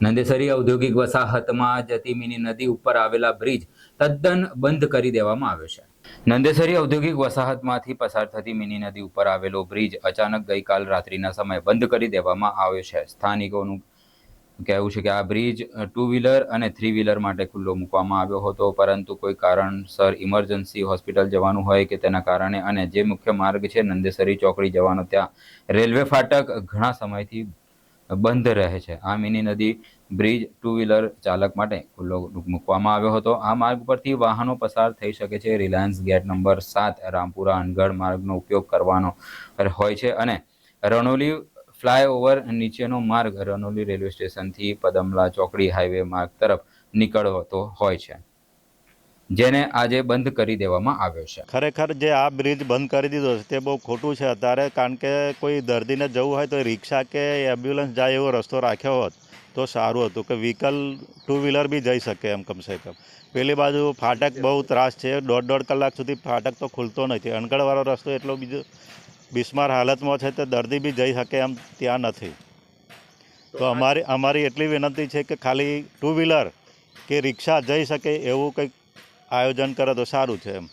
નંદેસરી ઔદ્યોગિક વસાહતમાં જતી મિની નદી ઉપર આવેલા બ્રિજ તદ્દન બંધ કરી દેવામાં આવ્યો છે. નંદેસરી ઔદ્યોગિક વસાહતમાંથી પસાર થતી મિની નદી ઉપર આવેલો બ્રિજ અચાનક ગઈકાલ રાત્રિના સમયે બંધ કરી દેવામાં આવ્યો છે. સ્થાનિકોનું કહેવું છે કે આ બ્રિજ ટુ વ્હીલર અને થ્રી વ્હીલર માટે ખુલ્લો મૂકવામાં આવ્યો હતો, પરંતુ કોઈ કારણસર ઇમરજન્સી હોસ્પિટલ જવાનું હોય કે તેના કારણે અને જે મુખ્ય માર્ગ છે નંદેસરી ચોકડી જવાનો, ત્યાં રેલવે ફાટક ઘણા સમયથી બંધ રહે છે. આ મિની નદી બ્રિજ ટુ વ્હીલર ચાલક માટે ખુલ્લો મૂકવામાં આવ્યો હતો. આ માર્ગ પરથી વાહનો પસાર થઈ શકે છે. રિલાયન્સ ગેટ નંબર સાત રામપુરા અનગઢ માર્ગનો ઉપયોગ કરવાનો હોય છે અને રણોલી ફ્લાયઓવર નીચેનો માર્ગ રણોલી રેલવે સ્ટેશનથી પદમલા ચોકડી હાઈવે માર્ગ તરફ નીકળતો હોય છે. જેને આજે બંધ કરી દેવામાં આવ્યો છે. ખરેખર જે આ બ્રિજ બંધ કરી દીધો છે તે બહુ ખોટું છે. અત્યારે કારણ કે કોઈ દર્દીને જવું હોય તો રિક્ષા કે એમ્બ્યુલન્સ જાય એવો રસ્તો રાખ્યો હોત તો સારું હતું કે વ્હીકલ ટુ વ્હીલર બી જઈ શકે એમ કમસે કમ. પેલી બાજુ ફાટક બહુ ત્રાસ છે. દોઢ દોઢ કલાક સુધી ફાટક તો ખુલતો નથી. અણગળવાળો રસ્તો એટલો બીજો બિસ્માર હાલતમાં છે તે દર્દી બી જઈ શકે એમ ત્યાં નથી. તો અમારી અમારી એટલી વિનંતી છે કે ખાલી ટુ વ્હીલર કે રિક્ષા જઈ શકે એવું કંઈક આયોજન કરે તો સારું છે એમ.